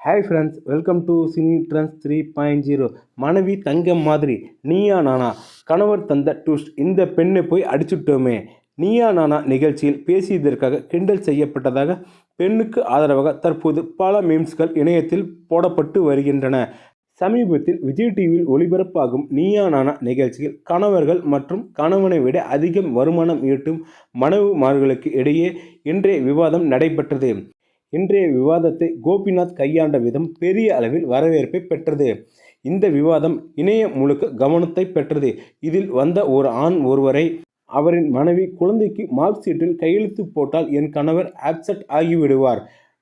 Hi friends welcome to cine trends three point zero மனைவி தங்கம் மாதிரி நீயா நானா கணவர் தந்த டூஸ்ட் இந்த பெண்ணை போய் அடிச்சுட்டோமே. நீயா நானா நிகழ்ச்சியில் பேசியதற்காக கிண்டல் செய்யப்பட்டதாக பெண்ணுக்கு ஆதரவாக தற்போது பல மீம்ஸ்கள் இணையத்தில் போடப்பட்டு வருகின்றன. சமீபத்தில் விஜய் டிவியில் ஒளிபரப்பாகும் நீயா நானா நிகழ்ச்சியில் கணவர்கள் மற்றும் கணவனை விட அதிகம் வருமானம் ஈட்டும் மனைவிமார்களுக்கு இடையே இன்றைய விவாதம் நடைபெற்றது. இன்றைய விவாதத்தை கோபிநாத் கையாண்ட விதம் பெரிய அளவில் வரவேற்பை பெற்றது. இந்த விவாதம் இணையம் முழுக்க கவனத்தை பெற்றது. இதில் வந்த ஒரு ஆண் ஒருவரை அவரின் மனைவி குழந்தைக்கு மார்க் ஷீட்டில் கையெழுத்து போட்டால் என் கணவர் ஆப்செட் ஆகிவிடுவார்.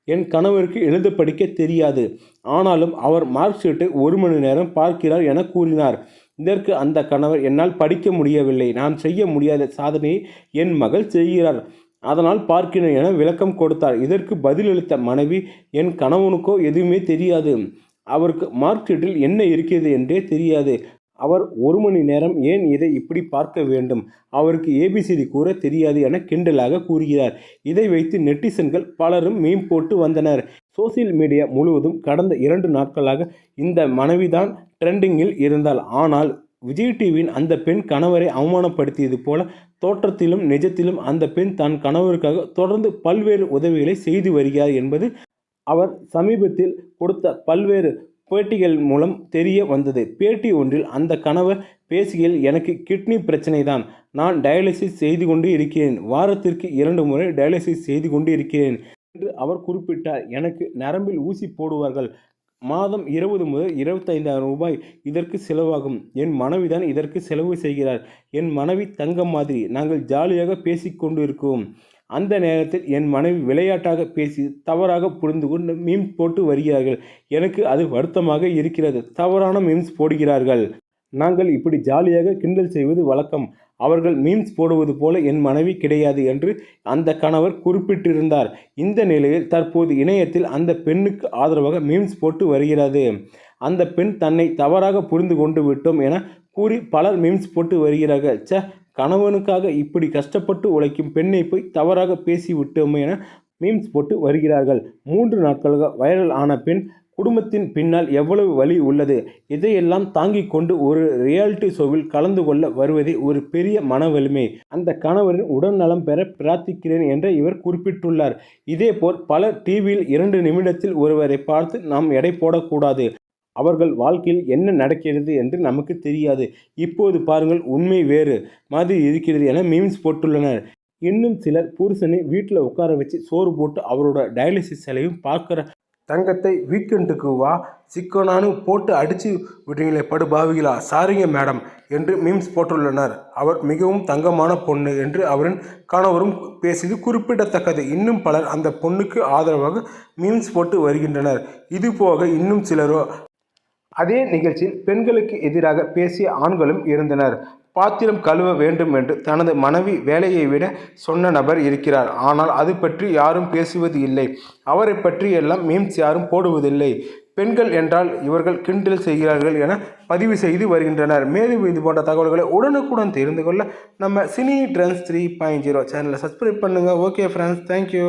என் கணவருக்கு எழுத படிக்க தெரியாது. ஆனாலும் அவர் மார்க் ஷீட்டை ஒரு மணி நேரம் பார்க்கிறார் என கூறினார். இதற்கு அந்த கணவர் என்னால் படிக்க முடியவில்லை. நான் செய்ய முடியாத சாதனையை என் மகள் செய்கிறார். அதனால் பார்க்கிறேன் என விளக்கம் கொடுத்தார். இதற்கு பதிலளித்த மனைவி என் கணவனுக்கோ எதுவுமே தெரியாது. அவருக்கு மார்க் ஷீட்டில் என்ன இருக்கிறது என்றே தெரியாது. அவர் ஒரு மணி நேரம் ஏன் இதை இப்படி பார்க்க வேண்டும்? அவருக்கு ஏபிசிடி கூற தெரியாது என கிண்டலாக கூறுகிறார். இதை வைத்து நெட்டிசன்கள் பலரும் மீம் போட்டு வந்தனர். சோசியல் மீடியா முழுவதும் கடந்த இரண்டு நாட்களாக இந்த மனைவிதான் ட்ரெண்டிங்கில் இருந்தால் ஆனால் விஜய் டிவியின் அந்த பெண் கணவரை அவமானப்படுத்தியது போல தோற்றத்திலும் நிஜத்திலும் அந்த பெண் தன் கணவருக்காக தொடர்ந்து பல்வேறு உதவிகளை செய்து வருகிறார் என்பது அவர் சமீபத்தில் கொடுத்த பல்வேறு பேட்டிகள் மூலம் தெரிய வந்தது. பேட்டி ஒன்றில் அந்த கணவர் பேசுகையில் எனக்கு கிட்னி பிரச்சனை தான் நான் டயாலிசிஸ் செய்து கொண்டு இருக்கிறேன். வாரத்திற்கு இரண்டு முறை டயாலிசிஸ் செய்து கொண்டு இருக்கிறேன் என்று அவர் குறிப்பிட்டார். எனக்கு நரம்பில் ஊசி போடுவார்கள். மாதம் இருபது முதல் இருபத்தைந்தாயிரம் ரூபாய் இதற்கு செலவாகும். என் மனைவிதான் இதற்கு செலவு செய்கிறார் என் மனைவி தங்கம் மாதிரி. நாங்கள் ஜாலியாக பேசிக்கொண்டு இருக்கோம் அந்த நேரத்தில் என் மனைவி விளையாட்டாக பேசி தவறாக புரிந்து கொண்டு மீம்ஸ் போட்டு வருகிறார்கள். எனக்கு அது வருத்தமாக இருக்கிறது. தவறான மீம்ஸ் போடுகிறார்கள். நாங்கள் இப்படி ஜாலியாக கிண்டல் செய்வது வழக்கம். அவர்கள் மீம்ஸ் போடுவது போல என் மனைவி கிடையாது என்று அந்த கணவர் குறிப்பிட்டிருந்தார். இந்த நிலையில் தற்போது இணையத்தில் அந்த பெண்ணுக்கு ஆதரவாக மீம்ஸ் போட்டு வருகிறது. அந்த பெண் தன்னை தவறாக புரிந்து கொண்டு விட்டோம் என கூறி பலர் மீம்ஸ் போட்டு வருகிறார்கள். ச கணவனுக்காக இப்படி கஷ்டப்பட்டு உழைக்கும் பெண்ணை போய் தவறாக பேசிவிட்டோமே என மீம்ஸ் போட்டு வருகிறார்கள். மூன்று நாட்களாக வைரல் ஆன பெண் குடும்பத்தின் பின்னால் எவ்வளவு வழி உள்ளது? இதையெல்லாம் தாங்கிக் கொண்டு ஒரு ரியாலிட்டி ஷோவில் கலந்து கொள்ள வருவதே ஒரு பெரிய மன வலிமை அந்த கணவரின் உடல்நலம் பெற பிரார்த்திக்கிறேன் என்று இவர் குறிப்பிட்டுள்ளார். இதேபோல் பலர் டிவியில் இரண்டு நிமிடத்தில் ஒருவரை பார்த்து நாம் எடை போடக்கூடாது. அவர்கள் வாழ்க்கையில் என்ன நடக்கிறது என்று நமக்கு தெரியாது. இப்போது பாருங்கள் உண்மை வேறு மாதிரி இருக்கிறது என மீம்ஸ் போட்டுள்ளனர். இன்னும் சிலர் புருஷனை வீட்டில் உட்கார வச்சு சோறு போட்டு அவரோட டயாலிசிஸ் செலவையும் பார்க்குற தங்கத்தை வீக்கெண்டுக்கு வா சிக்கனானு போட்டு அடித்து விடுறீங்களே படுபாவிகளா. சாரிங்க மேடம் என்று மீம்ஸ் போட்டுள்ளனர். அவர் மிகவும் தங்கமான பொண்ணு என்று அவரின் கணவரும் பேசியது குறிப்பிடத்தக்கது. இன்னும் பலர் அந்த பொண்ணுக்கு ஆதரவாக மீம்ஸ் போட்டு வருகின்றனர். இதுபோக இன்னும் சிலரோ அதே நிகழ்ச்சியில் பெண்களுக்கு எதிராக பேசிய ஆண்களும் இருந்தனர். பாத்திரம் கழுவ வேண்டும் என்று தனது மனைவி வேலையை விட சொன்ன நபர் இருக்கிறார். ஆனால் அது பற்றி யாரும் பேசுவது இல்லை. அவரை பற்றி எல்லாம் மீம்ஸ் யாரும் போடுவதில்லை. பெண்கள் என்றால் இவர்கள் கிண்டல் செய்கிறார்கள் என பதிவு செய்து வருகின்றனர். மேலும் இது போன்ற தகவல்களை உடனுக்குடன் தெரிந்து கொள்ள நம்ம cine trends three point zero சேனலை சப்ஸ்கிரைப் பண்ணுங்கள் ஓகே ஃப்ரெண்ட்ஸ் தேங்க்யூ